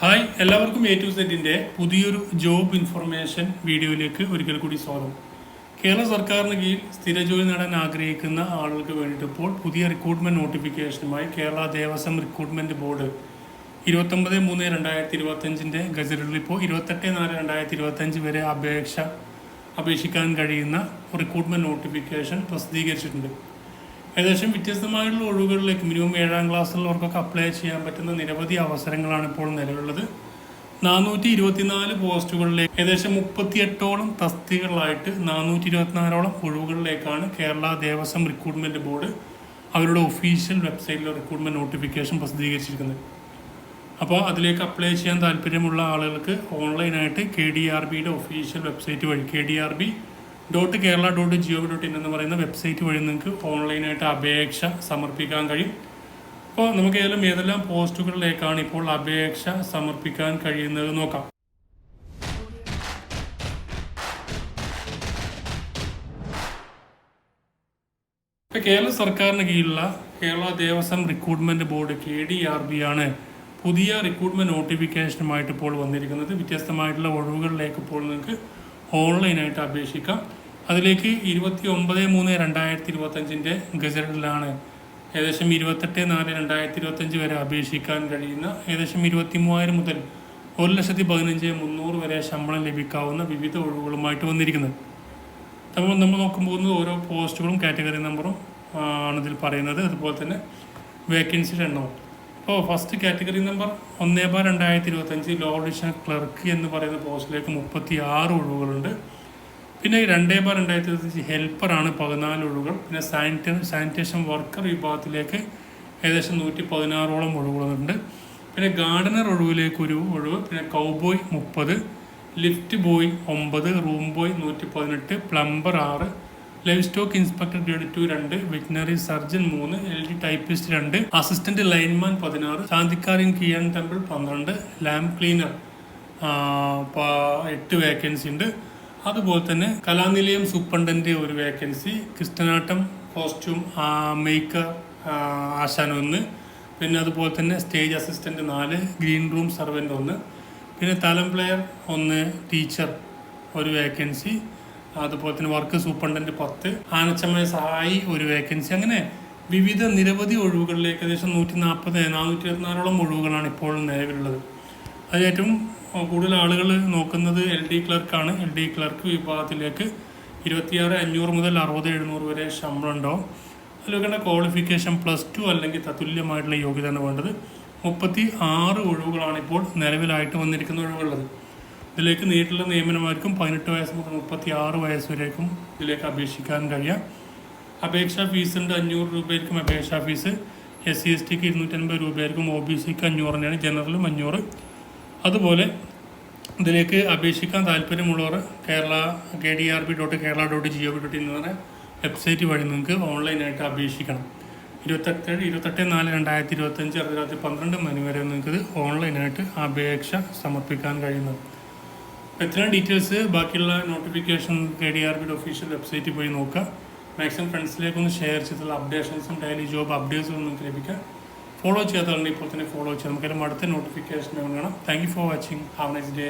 Hi എല്ലാവർക്കും A to സെറ്റിന്റെ പുതിയൊരു ജോബ് ഇൻഫർമേഷൻ വീഡിയോയിലേക്ക് ഒരിക്കൽ കൂടി സ്വാഗതം. കേരള സർക്കാരിന് കീഴിൽ സ്ഥിര ജോലി നേടാൻ ആഗ്രഹിക്കുന്ന ആളുകൾക്ക് വേണ്ടിയിട്ട് ഇപ്പോൾ പുതിയ റിക്രൂട്ട്മെന്റ് നോട്ടിഫിക്കേഷനുമായി കേരള ദേവസ്വം റിക്രൂട്ട്മെന്റ് ബോർഡ് ഇരുപത്തൊമ്പത് മൂന്ന് രണ്ടായിരത്തി ഇരുപത്തഞ്ചിന്റെ ഗസറ്റിൽ ഇപ്പോൾ ഇരുപത്തെട്ട് നാല് രണ്ടായിരത്തി ഇരുപത്തഞ്ച് വരെ അപേക്ഷ അപേക്ഷിക്കാൻ കഴിയുന്ന റിക്രൂട്ട്മെന്റ് നോട്ടിഫിക്കേഷൻ പ്രസിദ്ധീകരിച്ചിട്ടുണ്ട്. ഏകദേശം വ്യത്യസ്തമായുള്ള ഒഴിവുകളിലേക്ക് മിനിമം ഏഴാം ക്ലാസ്സിലുള്ളവർക്കൊക്കെ അപ്ലൈ ചെയ്യാൻ പറ്റുന്ന നിരവധി അവസരങ്ങളാണ് ഇപ്പോൾ നിലവിലുള്ളത്. നാനൂറ്റി ഇരുപത്തിനാല് പോസ്റ്റുകളിലേക്ക് ഏകദേശം മുപ്പത്തിയെട്ടോളം തസ്തികളായിട്ട് നാനൂറ്റി ഇരുപത്തിനാലോളം ഒഴിവുകളിലേക്കാണ് കേരള ദേവസ്വം റിക്രൂട്ട്മെന്റ് ബോർഡ് അവരുടെ ഒഫീഷ്യൽ വെബ്സൈറ്റിൽ റിക്രൂട്ട്മെന്റ് നോട്ടിഫിക്കേഷൻ പ്രസിദ്ധീകരിച്ചിരിക്കുന്നത്. അപ്പോൾ അതിലേക്ക് അപ്ലൈ ചെയ്യാൻ താല്പര്യമുള്ള ആളുകൾക്ക് ഓൺലൈനായിട്ട് കെ ഡി ആർ ബിയുടെ ഒഫീഷ്യൽ വെബ്സൈറ്റ് വഴി K D R B dot Kerala dot G O dot in എന്ന് പറയുന്ന വെബ്സൈറ്റ് വഴി നിങ്ങൾക്ക് ഓൺലൈനായിട്ട് അപേക്ഷ സമർപ്പിക്കാൻ കഴിയും. അപ്പോൾ നമുക്ക് ഏതെല്ലാം ഏതെല്ലാം പോസ്റ്റുകളിലേക്കാണ് ഇപ്പോൾ അപേക്ഷ സമർപ്പിക്കാൻ കഴിയുന്നത് നോക്കാം. കേരള സർക്കാരിന് കീഴിലുള്ള Kerala Devaswom recruitment board K D R B ആണ് പുതിയ റിക്രൂട്ട്മെന്റ് നോട്ടിഫിക്കേഷനുമായിട്ട് ഇപ്പോൾ വന്നിരിക്കുന്നത്. വ്യത്യസ്തമായിട്ടുള്ള ഒഴിവുകളിലേക്ക് ഇപ്പോൾ നിങ്ങൾക്ക് ഓൺലൈനായിട്ട് അപേക്ഷിക്കാം. അതിലേക്ക് ഇരുപത്തി ഒമ്പത് മൂന്ന് രണ്ടായിരത്തി ഇരുപത്തഞ്ചിന്റെ ഗസറ്റിലാണ് ഏകദേശം ഇരുപത്തെട്ട് നാല് രണ്ടായിരത്തി ഇരുപത്തഞ്ച് വരെ അപേക്ഷിക്കാൻ കഴിയുന്ന ഏകദേശം ഇരുപത്തി മൂവായിരം മുതൽ ഒരു ലക്ഷത്തി പതിനഞ്ച് മുന്നൂറ് വരെ ശമ്പളം ലഭിക്കാവുന്ന വിവിധ ഒഴിവുകളുമായിട്ട് വന്നിരിക്കുന്നത്. അപ്പോൾ നമ്മൾ നോക്കുമ്പോൾ ഓരോ പോസ്റ്റുകളും കാറ്റഗറി നമ്പറും ആണ് ഇതിൽ പറയുന്നത്. അതുപോലെ തന്നെ വേക്കൻസിയുടെ എണ്ണവും അപ്പോൾ ഫസ്റ്റ് കാറ്റഗറി നമ്പർ ഒന്നേ ബാർ രണ്ടായിരത്തി ഇരുപത്തഞ്ച് ലോ ഡിവിഷൻ ക്ലർക്ക് എന്ന് പറയുന്ന പോസ്റ്റിലേക്ക് മുപ്പത്തി ആറ് ഒഴിവുകളുണ്ട്. പിന്നെ രണ്ടേ ബാർ രണ്ടായിരത്തി ഇരുപത്തഞ്ച് ഹെൽപ്പറാണ് പതിനാല് ഒഴിവുകൾ പിന്നെ സാനിറ്റ സാനിറ്റേഷൻ വർക്കർ വിഭാഗത്തിലേക്ക് ഏകദേശം നൂറ്റി പതിനാറോളം ഒഴിവുകളുണ്ട് പിന്നെ ഗാർഡനർ ഒഴിവിലേക്ക് ഒരു ഒഴിവ് പിന്നെ കൗബോയ് മുപ്പത് ലിഫ്റ്റ് ബോയ് ഒമ്പത് റൂം ബോയ് നൂറ്റി പതിനെട്ട് പ്ലംബർ ആറ് life stock inspector grade two രണ്ട് വെറ്റിനറി സർജൻ മൂന്ന് എൽ ഡി ടൈപ്പിസ്റ്റ് രണ്ട് അസിസ്റ്റന്റ് ലൈൻമാൻ പതിനാറ് ശാന്തിക്കാരൻ കിയൻ ടെമ്പിൾ പന്ത്രണ്ട് ലാംപ് ക്ലീനർ എട്ട് വേക്കൻസി ഉണ്ട്. അതുപോലെ തന്നെ കലാനിലയം സൂപ്രണ്ടന്റ് ഒരു വേക്കൻസി കൃഷ്ണനാട്ടം കോസ്റ്റ്യൂം മേക്കർ ആശാൻ ഒന്ന്. പിന്നെ അതുപോലെ തന്നെ സ്റ്റേജ് അസിസ്റ്റന്റ് നാല് ഗ്രീൻ റൂം സർവന്റ് ഒന്ന്. പിന്നെ തലം പ്ലെയർ ഒന്ന് ടീച്ചർ ഒരു വേക്കൻസി. അതുപോലെ തന്നെ വർക്ക് സൂപ്രണ്ടന്റ് പത്ത്. ആനച്ചമയ സഹായി ഒരു വേക്കൻസി. അങ്ങനെ വിവിധ നിരവധി ഒഴിവുകളിലേക്ക് ഏകദേശം നൂറ്റി നാൽപ്പത് നാനൂറ്റി ഇരുപത്തിനാലോളം ഒഴിവുകളാണ് ഇപ്പോൾ നിലവിലുള്ളത്. അതിൽ ഏറ്റവും കൂടുതൽ ആളുകൾ നോക്കുന്നത് എൽ ഡി ക്ലർക്കാണ് എൽ ഡി ക്ലർക്ക് വിഭാഗത്തിലേക്ക് ഇരുപത്തിയാറ് അഞ്ഞൂറ് മുതൽ അറുപത് എഴുന്നൂറ് വരെ ശമ്പളം ഉണ്ടാവും. അതിലൊക്കെ ക്വാളിഫിക്കേഷൻ പ്ലസ് ടു അല്ലെങ്കിൽ തത്തുല്യമായിട്ടുള്ള യോഗ്യതയാണ് വേണ്ടത്. മുപ്പത്തി ആറ് ഒഴിവുകളാണ് ഇപ്പോൾ നിലവിലായിട്ട് വന്നിരിക്കുന്ന ഒഴിവുള്ളത് ഇതിലേക്ക് നേരിട്ടുള്ള നിയമനമാർക്കും പതിനെട്ട് വയസ്സ് മുതൽ മുപ്പത്തി ആറ് വയസ്സ് വരേക്കും ഇതിലേക്ക് അപേക്ഷിക്കാൻ കഴിയാം. അപേക്ഷാ ഫീസ് ഉണ്ട് അഞ്ഞൂറ് രൂപയായിരിക്കും അപേക്ഷാ ഫീസ് എസ് സി എസ് ടിക്ക് ഇരുന്നൂറ്റൻപത് രൂപയായിരിക്കും. ഒ ബി സിക്ക് അഞ്ഞൂറ് തന്നെയാണ്. ജനറലും അഞ്ഞൂറ്. അതുപോലെ ഇതിലേക്ക് അപേക്ഷിക്കാൻ താല്പര്യമുള്ളവർ Kerala K D R B dot Kerala dot G O dot in പറഞ്ഞ വെബ്സൈറ്റ് വഴി നിങ്ങൾക്ക് ഓൺലൈനായിട്ട് അപേക്ഷിക്കണം. ഇരുപത്തെട്ട് ഇരുപത്തെട്ട് നാല് രണ്ടായിരത്തി ഇരുപത്തഞ്ച് അർദ്ധരാത്രി പന്ത്രണ്ട് മണി വരെ നിങ്ങൾക്ക് ഓൺലൈനായിട്ട് അപേക്ഷ സമർപ്പിക്കാൻ കഴിയുന്നത് എത്രയും ഡീറ്റെയിൽസ് ബാക്കിയുള്ള നോട്ടിഫിക്കേഷൻ കെ ഡി ആർ ബിയുടെ ഒഫീഷ്യൽ വെബ്സൈറ്റിൽ പോയി നോക്കുക. മാക്സിമം ഫ്രണ്ട്സിലേക്കൊന്ന് ഷെയർ ചെയ്തിട്ടുള്ള അപ്ഡേഷൻസും ഡെയിലി ജോബ് അപ്ഡേറ്റ്സും നിങ്ങൾക്ക് ലഭിക്കുക. ഫോളോ ചെയ്യാത്തവരുണ്ടെങ്കിൽ ഇപ്പോൾ തന്നെ ഫോളോ ചെയ്യാം നമുക്കെല്ലാം അടുത്ത നോട്ടിഫിക്കേഷൻ കാണാം thank you for watching have nice day